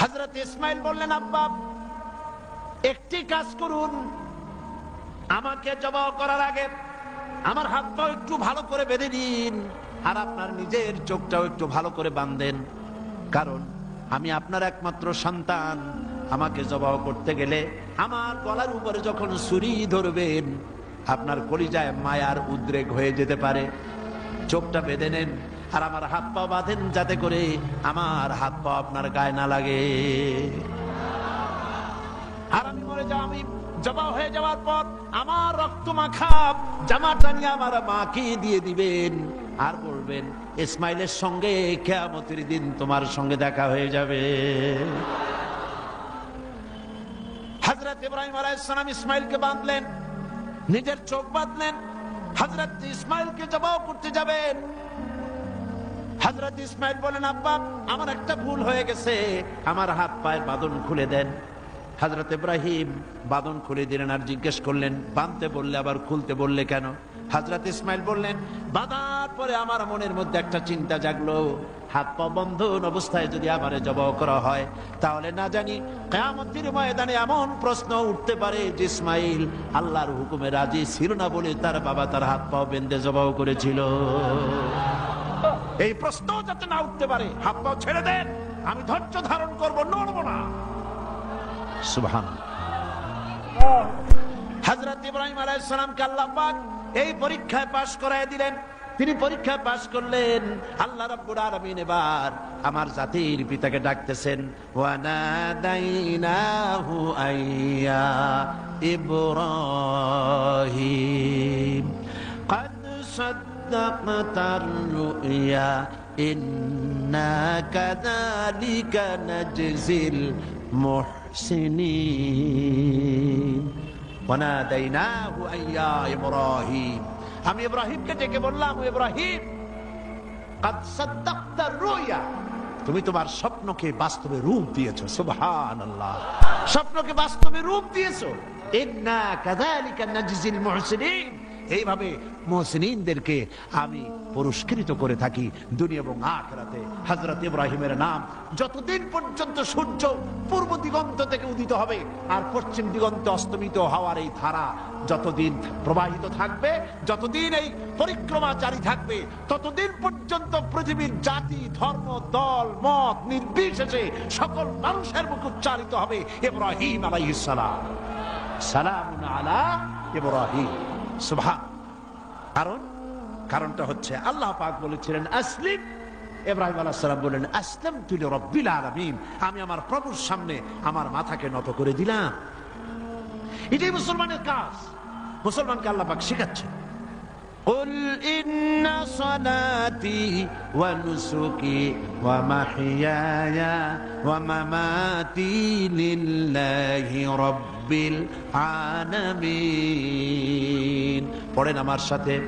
হজরত ইসমাইল বললেন, আব্বা, একটি কাজ করুন। আমাকে জবাব করার আগে আমার হাত পা একটু ভালো করে বেঁধে দিন আর আপনার নিজের চোখটাও একটু ভালো করে বাঁধেন। কারণ আমি আপনার একমাত্র সন্তান। আমাকে জবাব করতে গেলে আমার গলার উপরে যখন ছুরি ধরবেন, আপনার কলিজায় মায়ার উদ্রেক হয়ে যেতে পারে। চোখটা বেঁধে নেন আর আমার হাত পা বাঁধেন যাতে করে আমার হাত পা আপনার গায়ে না লাগে। আর আমি মরে যাও আমি জবা হয়ে যাওয়ার পর আমার রক্ত মাখা জামাটা নিয়ে আমার মাকে দিয়ে দিবেন আর বলবেন, ইসমাইলের সঙ্গে কেয়ামতের দিন তোমার সঙ্গে দেখা হয়ে যাবে। হজরত ইব্রাহিম আলাইসালাম ইসমাইলকে বাঁধলেন, নিজের চোখ বাঁধলেন হজরত ইসমাইলকে জবাব করতে যাবেন হজরত ইসমাইল বলেন, আব্বা, আমার একটা ভুল হয়ে গেছে। আমার হাত পায়ের বাঁধন খুলে দেন। হজরত ইব্রাহিম বাঁধন খুলে দিলেন আর জিজ্ঞেস করলেন বাঁধতে বললে আবার খুলতে বললে কেন? হজরত ইসমাইল বললেন, বাঁধার পরে আমার মনের মধ্যে একটা চিন্তা জাগলো। হাত পা বন্ধন অবস্থায় যদি আমারে জবাব করা হয়, তাহলে না জানি কেয়ামতির ময়দানে এমন প্রশ্ন উঠতে পারে যে ইসমাইল আল্লাহর হুকুমে রাজি ছিল না বলে তার বাবা তার হাত পা বেঁধে জবাও করেছিল। এই প্রশ্ন যাতে না উঠতে পারে হাত পাও ছেড়ে দেন। আমি ধৈর্য ধারণ করব নড়বো না। সুবহান হজরত ইব্রাহিম আলাইসালামকে আল্লাহ পাক এই পরীক্ষায় পাশ করায় দিলেন। তিনি পরীক্ষায় পাশ করলেন। আল্লাহ রাব্বুল আলামিন এবার আমার জাতির পিতাকে ডাকতেছেন। ওয়ানাদাইনাহু আইয়া ইব্রাহিম قد صدقت الرؤيا إنا كذلك نجزي المحسنين وناديناه أن يا إبراهيم আমি ইব্রাহিমকে ডেকে বললাম "ও ইব্রাহিম قد صدقت الرؤيا তুমি তোমার স্বপ্নকে বাস্তবে রূপ দিয়েছো সুবহানাল্লাহ স্বপ্নকে বাস্তবে রূপ দিয়েছো ইন্না কাযালিকা নাজজিল মুহসিনিন এইভাবে মুহসিনিনদেরকে আমি পুরস্কৃত করে থাকি দুনিয়া এবং আখেরাতে। হযরত ইব্রাহিমের নাম যতদিন পর্যন্ত সূর্য পূর্ব দিগন্ত থেকে উদিত হবে আর পশ্চিম দিগন্তে অস্তমিত হওয়ার এই ধারা যতদিন প্রবাহিত থাকবে, যতদিন এই পরিক্রমা জারি থাকবে, ততদিন পর্যন্ত পৃথিবীর জাতি, ধর্ম, দল, মত নির্বিশেষে সকল মানুষের মুখ উচ্চারিত হবে ইব্রাহিম আলাইহিস সালাম। আলা ইব্রাহিম। সুবহান কারণ কারণটা হচ্ছে আল্লাহ পাক বলেছিলেন আসলিম ইব্রাহিম আলাইহিস সালাম বললেন আসলাম তুলি রব্বিল আলামিন আমি আমার প্রভুর সামনে আমার মাথাকে নত করে দিলাম এটাই মুসলমানের কাজ মুসলমানকে আল্লাহ পাক শেখাচ্ছেন قل إن صلاتي ونسكي ومحياي ومماتي لله رب রব্বিল আলামিন। পড়েন আমার সাথে।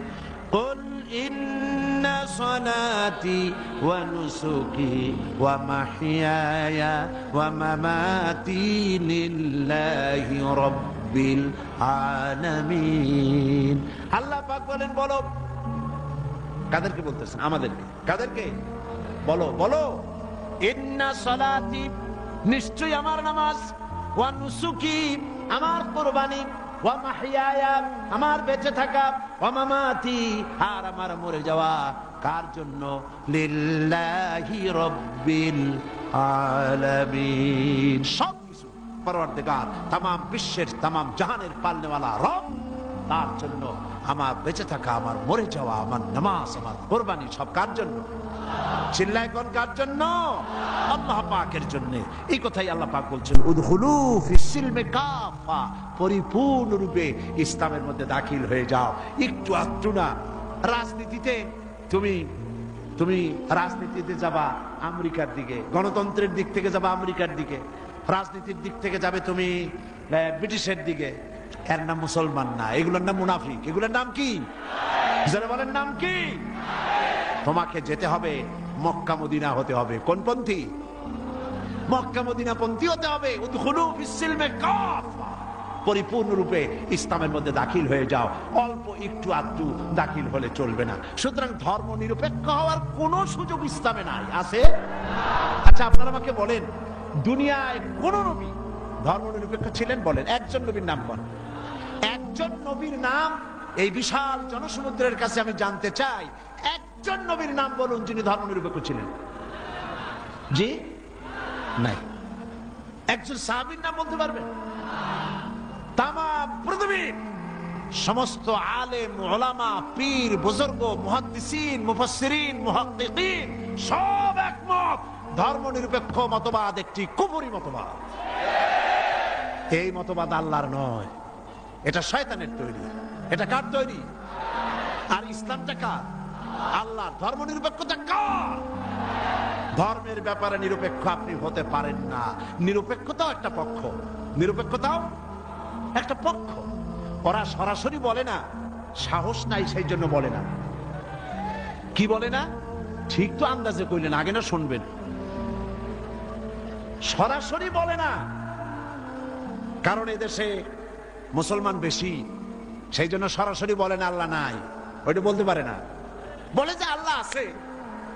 কুল ইন্না সলাতি ওয়া নুসুকি ওয়া মাহিয়ায়া ওয়া মামাতি লিল্লাহি রব্বিল আলামিন। আল্লাহ পাক বলেন, বলো। কাদেরকে বলতেছেন? আমাদেরকে। কাদেরকে? বলো বলো। ইন্না সলাতি, নিশ্চয়ই আমার নামাজ। ওয়া নুসুকি আমার কুরবানি আমার বেঁচে থাকা, ওয়া আর আমার মরে যাওয়া, কার জন্য? লিল্লাহি রাব্বিল আলামিন। সব কিছু পরওয়ারদিগার তাম বিশ্বের তাম জাহানের পালনেওয়ালা রব, তার জন্য আমার বেঁচে থাকা, আমার মরে যাওয়া, আমার নামাজ, আমার কোরবানি, সব কার জন্য? ইসলামের মধ্যে দাখিল হয়ে যাও। একটু না। রাজনীতিতে তুমি তুমি রাজনীতিতে যাবা আমেরিকার দিকে, গণতন্ত্রের দিক থেকে যাবা আমেরিকার দিকে। রাজনীতির দিক থেকে যাবে তুমি ব্রিটিশের দিকে। এর নাম মুসলমান না, এগুলোর নাম মুনাফিক। এগুলোর নাম কি? বলেন, নাম কি? তোমাকে যেতে হবে মক্কা মদিনা হতে হবে। কোন পন্থী? মক্কা মদিনা পন্থী হতে হবে। পরিপূর্ণরূপে ইসলামের মধ্যে দাখিল হয়ে যাও। অল্প একটু আধটু দাখিল হলে চলবে না। সুতরাং ধর্ম নিরপেক্ষ হওয়ার কোনো সুযোগ ইসলামে নাই। আছে? আচ্ছা আপনারা আমাকে বলেন, দুনিয়ায় কোন নবী ধর্ম নিরপেক্ষ ছিলেন বলেন। একজন নবীর নাম বলেন একজন নবীর নাম এই বিশাল জনসমুদ্রের কাছে আমি জানতে চাই। একজন নবীর নাম বলুন যিনি ধর্ম নিরপেক্ষ ছিলেন। জি? নাই। একজন সাহাবীর নাম বলতে পারবেন? তাম সমস্ত আলেম, ওলামা, পীর, বুজুর্গ সব একমত ধর্ম নিরপেক্ষ মতবাদ একটি কুফরি মতবাদ। এই মতবাদ আল্লাহর নয়। এটা শয়তানের তৈরি। এটা কার তৈরি? আর ইসলামটা কার? আল্লাহ ধর্ম নিরপেক্ষতা ধর্মের ব্যাপারে নিরপেক্ষ আপনি হতে পারেন না। নিরপেক্ষতাও একটা পক্ষ। নিরপেক্ষতাও একটা পক্ষ। ওরা সরাসরি বলে না, সাহস নাই সেই জন্য বলে না। কি বলে না? ঠিক তো আন্দাজে কইলেন, আগে না শুনবেন। সরাসরি বলে না। কারণ এদেশে মুসলমান বেশি, সেই জন্য সরাসরি বলে না, আল্লাহ নাই। ওইটা বলতে পারে না। বলে যে আল্লাহ আছে।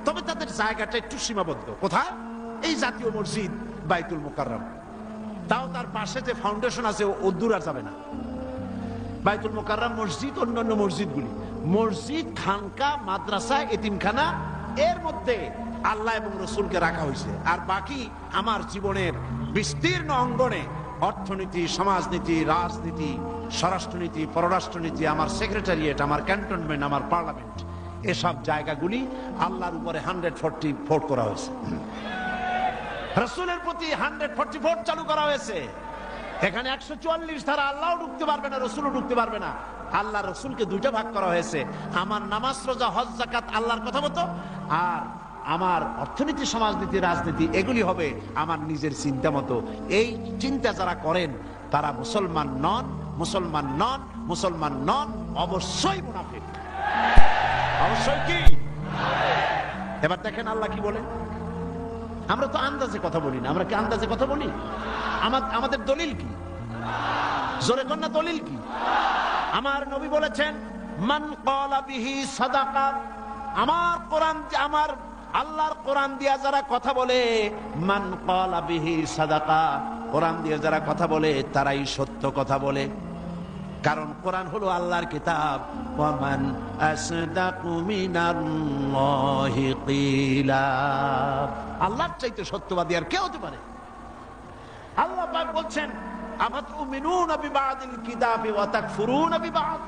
তবে তাদের জায়গাটা একটু সীমাবদ্ধ। কোথায়? এই জাতীয় মসজিদ বাইতুল মুকাররম। তাও তার পাশে যে ফাউন্ডেশন আছে, ও দূর আর যাবে না। বাইতুল মোকাররম মসজিদ, অন্যান্য মসজিদগুলি। মসজিদ, খানকা, মাদ্রাসা, এতিমখানা, এর মধ্যে আল্লাহ এবং রসুলকে রাখা হয়েছে। আর বাকি আমার জীবনের বিস্তীর্ণ অঙ্গনে অর্থনীতি, সমাজনীতি, রাজনীতি, স্বরাষ্ট্রনীতি, পররাষ্ট্রনীতি, আমার সেক্রেটারিয়েট আমার ক্যান্টনমেন্ট আমার পার্লামেন্ট এসব জায়গাগুলি আল্লাহর উপরে হান্ড্রেড ফোরটি ফোর করা হয়েছে। রসুলের প্রতি হান্ড্রেড ফোরটি ভোট চালু করা হয়েছে। এখানে একশো চুয়াল্লিশ ধারা আল্লাহ ঢুকতে পারবে না, রসুলও ঢুকতে পারবে না। আল্লাহ রসুলকে দুইটা ভাগ করা হয়েছে। আমার নামাজ, রোজা, হজ জাকাত আল্লাহর কথা মতো। আর আমার অর্থনীতি, সমাজনীতি, রাজনীতি, এগুলি হবে আমার নিজের চিন্তা মতো। এই চিন্তা যারা করেন, তারা মুসলমান নন মুসলমান নন মুসলমান নন, অবশ্যই মুনাফিক। অবশ্যই কি? এবার দেখেন আল্লাহ কি বলে আমরা তো আন্দাজে কথা বলি না। আমরা কি আন্দাজে কথা বলি? আমা- আমাদের দলিল কি? জোরে কন্যা, দলিল কি? আমার নবী বলেছেন, মান ক্বালা বিহি আমার কোরআন, আমার আল্লাহর কোরআন দিয়া যারা কথা বলে, মান ক্বালা বিহি সাদাকা কোরআন দিয়ে যারা কথা বলে, তারাই সত্য কথা বলে। কারণ কোরআন হলো আল্লাহর কিতাব। ওয়ামান আসদাকু মিনাল্লাহি কিলা। আল্লাহর চাইতে সত্যবাদী আর কে হতে পারে। আল্লাহ পাক বলছেন, আফাতুমিনুনা বিবাদিল কিতাবি ওয়া তাকফুরুনা বিবাদ।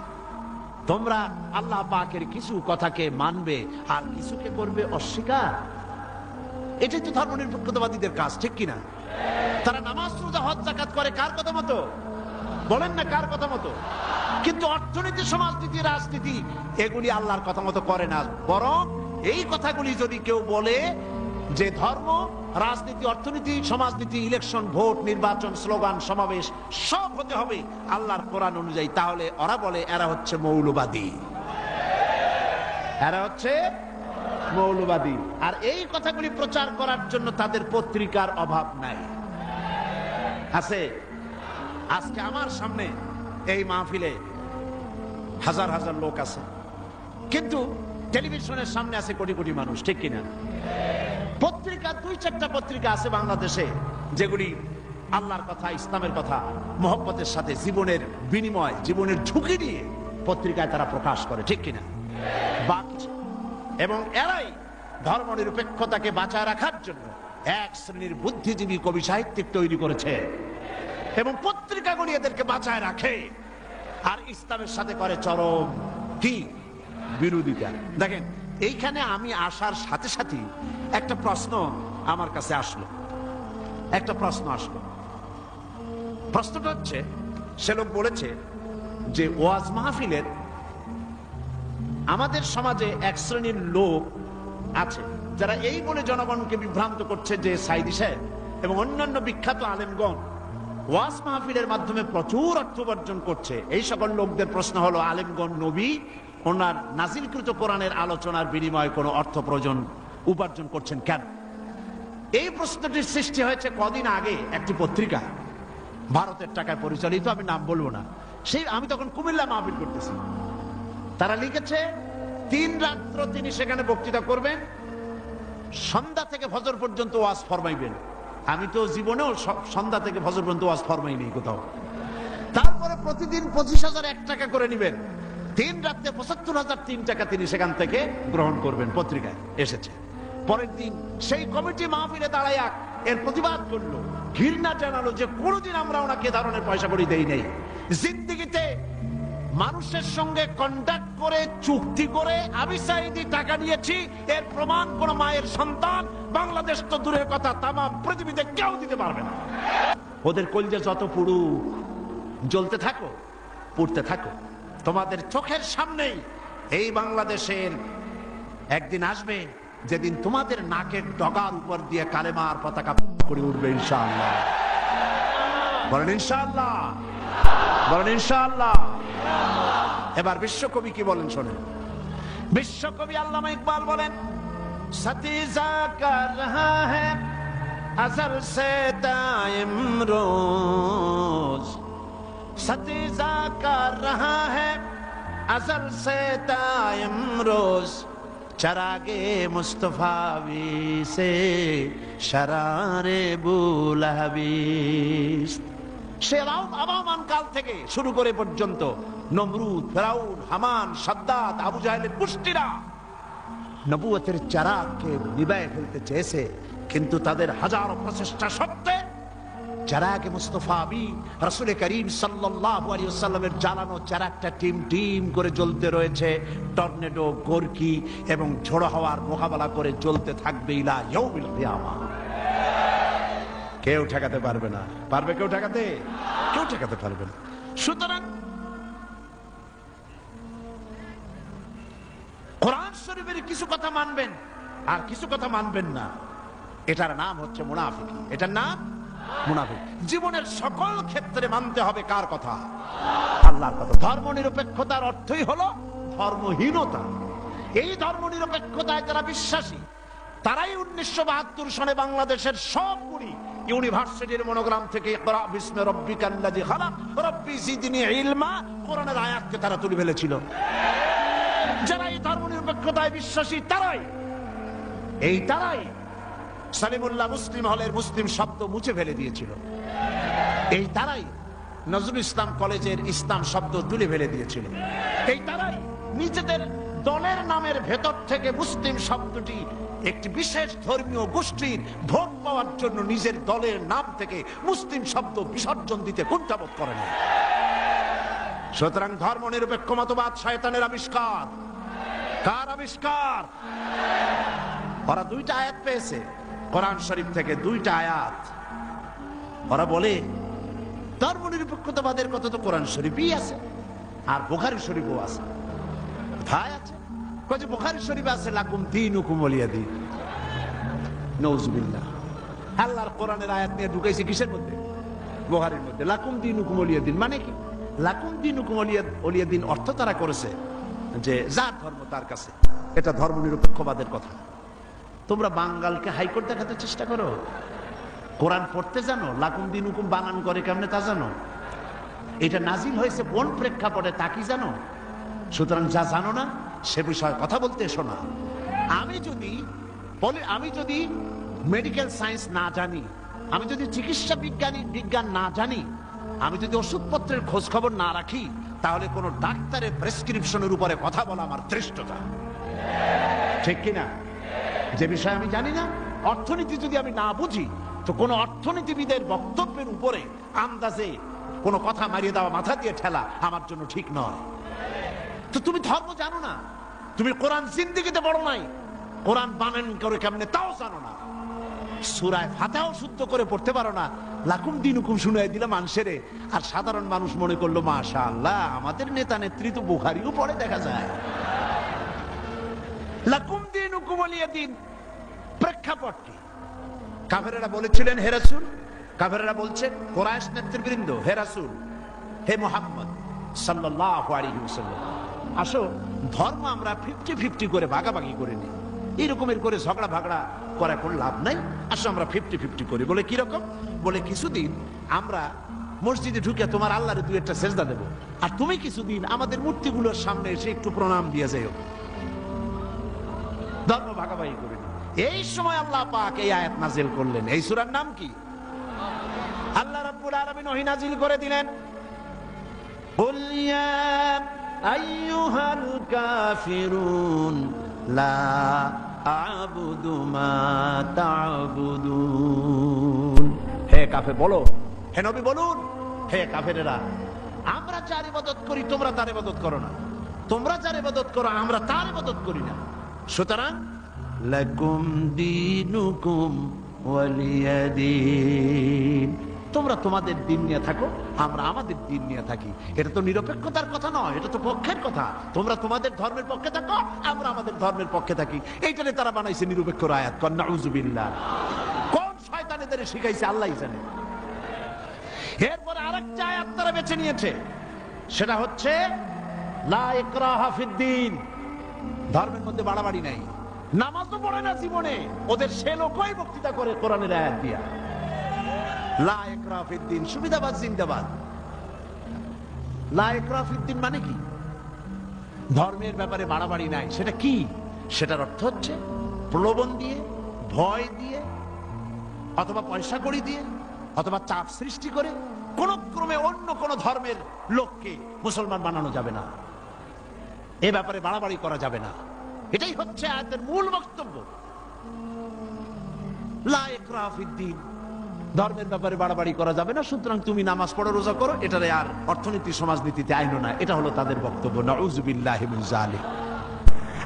তোমরা আল্লাহ পাকের কিছু কথাকে মানবে আর কিছুকে করবে অস্বীকার। এটাই তো ধর্মনিরপেক্ষতাবাদীদের কাজ, ঠিক কিনা? তারা নামাজ, রোজা, হজ জাকাত করে কার কথা মতো? বলেন না কার কথা মতো? কিন্তু অর্থনীতি, সমাজনীতি, রাজনীতি, এগুলি আল্লাহর কথা মতো করে না। বরং এই কথাগুলি যদি কেউ বলে যে ধর্ম, রাজনীতি, অর্থনীতি, সমাজনীতি ইলেকশন ভোট, নির্বাচন, স্লোগান, সমাবেশ, সব হতে হবে আল্লাহর কোরআন অনুযায়ী, তাহলে ওরা বলে এরা হচ্ছে মৌলবাদী। এরা হচ্ছে মৌলবাদী। আর এই কথাগুলি প্রচার করার জন্য তাদের পত্রিকার অভাব নাই। আছে? আজকে আমার সামনে এই মাহফিলে হাজার হাজার লোক আছে। কিন্তু টেলিভিশনের সামনে আছে কোটি কোটি মানুষ, ঠিক কিনা? পত্রিকা, দুই চারটা পত্রিকা আছে বাংলাদেশে, যেগুলি আল্লাহর কথা, ইসলামের কথা, মোহব্বতের সাথে, জীবনের বিনিময়, জীবনের ঝুঁকি নিয়ে পত্রিকায় তারা প্রকাশ করে, ঠিক কিনা? এবং এরাই ধর্ম নিরপেক্ষতাকে বাঁচায় রাখার জন্য এক শ্রেণির বুদ্ধিজীবী কবি সাহিত্যিক তৈরি করেছে। এবং পত্রিকাগুলি এদেরকে বাঁচায় রাখে। আর ইসলামের সাথে করে চরম কি? বিরোধিতা। দেখেন, এইখানে আমি আসার সাথে সাথে একটা প্রশ্ন আমার কাছে আসলো। একটা প্রশ্ন আসলো। প্রশ্নটা হচ্ছে, সে লোক বলেছে যে ওয়াজ মাহফিলের আমাদের সমাজে এক শ্রেণির লোক আছে, যারা এই বলে জনগণকে বিভ্রান্ত করছে যে সাইদি সাহেব এবং অন্যান্য বিখ্যাত আলেমগণ ওয়াজ মাহফিলের মাধ্যমে প্রচুর অর্থ উপার্জন করছে। এই সকল লোকদের প্রশ্ন হলো, আলেমগণ নবী? ওনার নাজিলকৃত কোরআনের আলোচনার বিনিময়ে কোনো অর্থ প্রয়োজন, উপার্জন করছেন কেন? এই প্রশ্নটির সৃষ্টি হয়েছে কদিন আগে একটি পত্রিকা, ভারতের টাকায় পরিচালিত, আমি নাম বলব না। সেই আমি তখন কুমিল্লা মাহফিল করতেছি। তারা লিখেছে, তিন রাত্র তিনি সেখানে বক্তৃতা করবেন, সন্ধ্যা থেকে ফজর পর্যন্ত ওয়াজ ফরমাইবেন। আমি তো জীবনেও সন্ধ্যা থেকে ফজর পর্যন্ত ওয়াজ ফরমাই নেই কোথাও। তারপরে প্রতিদিন পঁচিশ হাজার এক টাকা করে নেবেন। তিন রাত্রে পঁচাত্তর হাজার তিন টাকা তিনি সেখান থেকে গ্রহণ করবেন পত্রিকায়, এসেছে। পরের দিন সেই কমিটি মাহফিলে দাঁড়াইয়া এর প্রতিবাদ করল। ঘৃণা জানালো যে কোনোদিন আমরা ওনাকে ধরনের পয়সা করি দেই নেই। জিন্দিগিতে মানুষের সঙ্গে কন্ট্যাক্ট করে, চুক্তি করে আমি সাইদি টাকা নিয়েছি। এর প্রমাণ কোন মায়ের সন্তান। বাংলাদেশ তো দূরের কথা, তামা পৃথিবীতে কেউ দিতে পারবে না। ওদের কলজে যত পুরু জ্বলতে থাকো, পুড়তে থাকো। তোমাদের চোখের সামনেই এই বাংলাদেশের একদিন আসবে, যেদিন তোমাদের নাকের ডগার উপর দিয়ে কালেমার পতাকা করে উঠবে ইনশাআল্লাহ। বলেন ইনশাআল্লাহ। বলেন ইনশাআল্লাহ এবার বিশ্বকবি কি বলেন শোনেন বিশ্বকবি আল্লামা ইকবাল বলেন সতীজা কর রহা है अजल से दायम रोज सतीजा कर रहा है अजल से दायम रोज चरागे मुस्तफावी से शरारे বুলাবিস শুরু করে পর্যন্ত হামান চেয়েছে, কিন্তু তাদের হাজারো প্রচেষ্টা সত্ত্বে চারাকে মুস্তফা আবি রসুল করিম আলাইহি ওয়াসাল্লামের জ্বালানো চারাকটা টিম টিম করে জ্বলতে রয়েছে। টর্নেডো, গোরকি এবং ঝোড়ো হওয়ার মোকাবেলা করে জ্বলতে থাকবে ইলা ইয়াউমিল কিয়ামা। কেউ ঠেকাতে পারবে না। পারবে কেউ ঠেকাতে? কেউ ঠেকাতে পারবে না। সুতরাং কোরআন শরীফের কিছু কথা মানবেন, আর কিছু কথা মানবেন না। এটার নাম হচ্ছে মুনাফিক। এটার নাম মুনাফিক। জীবনের সকল ক্ষেত্রে মানতে হবে কার কথা? আল্লাহর কথা। ধর্ম নিরপেক্ষতার অর্থই হলো ধর্মহীনতা। এই ধর্ম নিরপেক্ষতায় যারা বিশ্বাসী, তারাই উনিশশো বাহাত্তর সনে বাংলাদেশের সবগুলি ইউনিভার্সিটির মনোগ্রাম থেকে বিস্মে রব্বিকাল্লাযী খালাক। রব্বি জিদনি কোরআনের আয়াতকে তারা তুলে ফেলেছিল। যারা এই ধর্ম নিরপেক্ষতায় বিশ্বাসী, তারাই। এই তারাই সালিমুল্লাহ মুসলিম হলের মুসলিম শব্দ মুছে ফেলে দিয়েছিল। এই তারাই নজরুল ইসলাম কলেজের ইসলাম শব্দ তুলে ফেলে দিয়েছিল। এই তারাই নিজেদের দলের নামের ভেতর থেকে মুসলিম শব্দটি একটি বিশেষ ধর্মীয় গোষ্ঠীর ভোট পাওয়ার জন্য নিজের দলের নাম থেকে মুসলিম শব্দ বিসর্জন দিতে কুণ্ঠাবোধ করে না সুতরাং ধর্ম নিরপেক্ষ মতবাদ শয়তানের আবিষ্কার। কার আবিষ্কার? ওরা দুইটা আয়াত পেয়েছে। কোরআন শরীফ থেকে দুইটা আয়াত। ওরা বলে ধর্ম নিরপেক্ষতাবাদের কথা তো কোরআন শরীফই আছে, আর বোখারি শরীফও আছে। কোথায় আছে? কয় যে বোখারি শরীফ আছে, লাকুম দিন হুকুম বলিয়া দিন। নৌজুবিল্লাহ আল্লাহর কোরআনের আয়াত নিয়ে ঢুকাইছে কিসের মধ্যে? বোহারির মধ্যে। লাকুম দিন হুকুম অলিয়া দিন মানে কি? লাকুম দিন হুকুম অলিয়া অলিয়া দিন অর্থ তারা করেছে যে যার ধর্ম তার কাছে। এটা ধর্ম নিরপেক্ষবাদের কথা। তোমরা বাঙ্গালকে হাইকোর্ট দেখাতে চেষ্টা করো। কোরআন পড়তে জানো, লাকুম দিন হুকুম বানান করে কেমনে তা জানো? এটা নাজিল হয়েছে কোন প্রেক্ষাপটে, তা কি জানো? সুতরাং যা জানো না সে বিষয়ে কথা বলতে এসো না। আমি যদি বলি, আমি যদি মেডিকেল সায়েন্স না জানি, আমি যদি চিকিৎসা বিজ্ঞানী, বিজ্ঞান না জানি, আমি যদি ওষুধপত্রের খোঁজ খবর না রাখি, তাহলে কোনো ডাক্তারের প্রেসক্রিপশনের উপরে কথা বলা আমার ধৃষ্টতা। ঠিক কিনা? যে বিষয়ে আমি জানি না, অর্থনীতি যদি আমি না বুঝি, তো কোনো অর্থনীতিবিদের বক্তব্যের উপরে আন্দাজে কোনো কথা মারিয়ে দেওয়া মাথা দিয়ে ঠেলা আমার জন্য ঠিক নয়। তো তুমি ধর্ম জানো না তুমি কোরআন জিন্দিগিতে বড় নাই। কোরআন বানান করে কেমনে, তাও জানো না। সুরায় ফাতাও শুদ্ধ করে পড়তে পারো না। লাকুম দিন হুকুম শুনে দিলে মানুষের আর সাধারণ মানুষ মনে করল মাশা আল্লাহ আমাদের নেতা নেত্রী তো বুখারিও পড়ে, দেখা যায়। লাকুম দিন হুকুম দিন প্রেক্ষাপট কি কাফেরেরা বলেছিলেন, হে রাসূল। কাফেরেরা বলছেন কোরআশ নেতৃবৃন্দ হেরাসুল হে মোহাম্মদ আলাইহি ওয়াসাল্লাম। আসো। ধর্ম আমরা ফিফটি ফিফটি করে ভাগাভাগি করে নিই। এরকমের করে ঝগড়া ভাগড়া করা কোনো লাভ নাই। আসো আমরা ফিফটি ফিফটি করি। বলে কীরকম বলে কিছুদিন আমরা মসজিদে ঢুকে তোমার আল্লাহরে দু একটা সেজদা দেবো। আর তুমি কিছুদিন আমাদের মূর্তিগুলোর সামনে এসে একটু প্রণাম দিয়ে যাও ধর্ম ভাগাভাগি করে এই সময় আল্লাহ পাক এই আয়াত নাজিল করলেন। এই সূরার নাম কি? আল্লাহ রাব্বুল আলামিন ওহী নাজিল করে দিলেন। قل আইয়ুহাল কাফিরুন, লা আবুদু মা তাবুদুন। হে কাফে বলো। হে নবী, বলুন। হে কাফেরেরা, আমরা যার ইবাদত করি, তোমরা তার ইবাদত করো না। তোমরা যার ইবাদত করো, আমরা তার ইবাদত করি না। সুতরাং, লাকুম দীনুকুম ওয়ালিয়াদিন। তোমরা তোমাদের দিন নিয়ে থাকো, আমরা আমাদের দিন নিয়ে থাকি। এটা তো নিরপেক্ষতার কথা নয়, এটা তো পক্ষের কথা। তোমরা তোমাদের ধর্মের পক্ষে থাকো, আমরা আমাদের ধর্মের পক্ষে থাকি। এইটারে তারা বানাইছে নিরপেক্ষ আয়াত কন্যা উজুবিল্লাহ কোন শয়তানেদের শিখাইছে আল্লাহ জানে। এরপরে আরেকটা আয়াত তারা বেছে নিয়েছে। সেটা হচ্ছে ধর্মের মধ্যে বাড়াবাড়ি নাই। নামাজও পড়ে না জীবনে। ওদের সে লোকই বক্তৃতা করে কোরআনের আয়াত দিয়া। লা ইকরাহা ফিদ্দিন সুবিধাবাদ, জিন্দাবাদ। লা ইকরাহা ফিদ্দিন মানে কি? ধর্মের ব্যাপারে বাড়াবাড়ি নাই, সেটা কি? সেটার অর্থ হচ্ছে প্রলোভন দিয়ে, ভয় দিয়ে, অথবা পয়সা কড়ি দিয়ে, অথবা চাপ সৃষ্টি করে কোন ক্রমে অন্য কোন ধর্মের লোককে মুসলমান বানানো যাবে না। এ ব্যাপারে বাড়াবাড়ি করা যাবে না। এটাই হচ্ছে আয়াতের মূল বক্তব্য। লা ইকরাহা ফিদ্দিন। ধর্মের ব্যাপারে বাড়াবাড়ি করা যাবে না, সুতরাং তুমি নামাজ পড়ো, রোজা করো, এটারে আর অর্থনীতি, সমাজনীতিতে আইনো না, এটা হলো তাদের বক্তব্য। নাউজুবিল্লাহ জালিক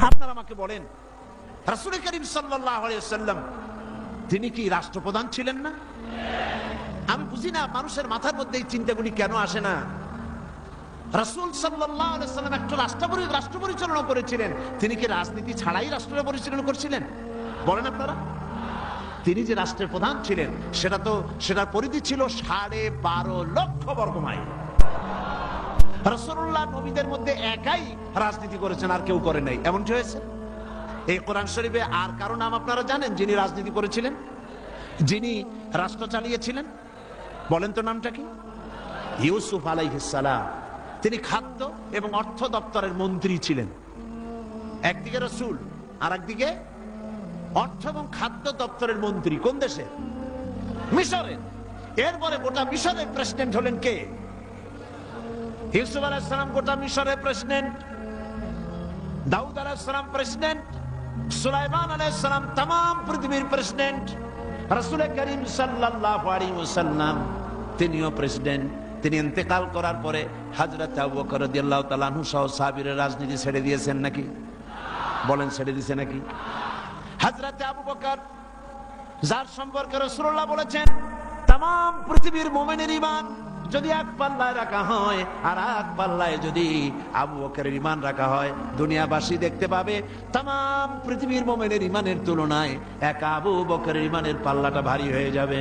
আপনারা আমাকে বলেন, রাসূল করিম সাল্লাম তিনি কি রাষ্ট্রপ্রধান ছিলেন না? আমি বুঝি না, মানুষের মাথার মধ্যে এই চিন্তাগুলি কেন আসে না? রাসূল সাল্লাম একটা রাষ্ট্র রাষ্ট্র পরিচালনা করেছিলেন। তিনি কি রাজনীতি ছাড়াই রাষ্ট্র পরিচালনা করছিলেন? বলেন আপনারা। তিনি যে রাষ্ট্রের প্রধান ছিলেন, সেটা তো, সেটার পরিধি ছিল সাড়ে বারো লক্ষ বর্গ মাইল। রসুল্লাহ নবীদের মধ্যে একাই রাজনীতি করেছেন, আর কেউ করে নাই। এমন কি হয়েছে? এই কোরআন শরীফে আর কারও নাম আপনারা জানেন যিনি রাজনীতি করেছিলেন? যিনি রাষ্ট্র চালিয়েছিলেন? বলেন তো নামটা কি? ইউসুফ আলাইহিসালাম তিনি খাদ্য এবং অর্থ দপ্তরের মন্ত্রী ছিলেন। একদিকে রসুল আর একদিকে অর্থ এবং খাদ্য দপ্তরের মন্ত্রী কোন দেশে মিশরের। এরপরে গোটা মিশরের প্রেসিডেন্ট হলেন কে? ইউসুফ আলাইসালাম গোটা মিশরের প্রেসিডেন্ট, দাউদ আলাইসালাম প্রেসিডেন্ট, সুলাইমান আলাইসালাম তাম পৃথিবীর প্রেসিডেন্ট, রাসূল করিম সাল্লাল্লাহু আলাইহি ওয়াসাল্লাম তিনিও প্রেসিডেন্ট। তিনি ইন্তেকাল করার পরে হযরত আবু বকর রাদিয়াল্লাহু সহ সাহাবীরা রাজনীতি ছেড়ে দিয়েছেন নাকি? বলেন ছেড়ে দিয়েছে নাকি? হযরত আবু বকর, যার সম্পর্কে রসুল্লাহ বলেছেন তাম পৃথিবীর মোমেনের ইমান যদি এক পাল্লায় রাখা হয়, আর এক পাল্লায় যদি আবু বকরের ইমান রাখা হয়, দুনিয়াবাসী দেখতে পাবে তাম পৃথিবীর মোমেনের ইমানের তুলনায় এক আবু বকরের ইমানের পাল্লাটা ভারী হয়ে যাবে।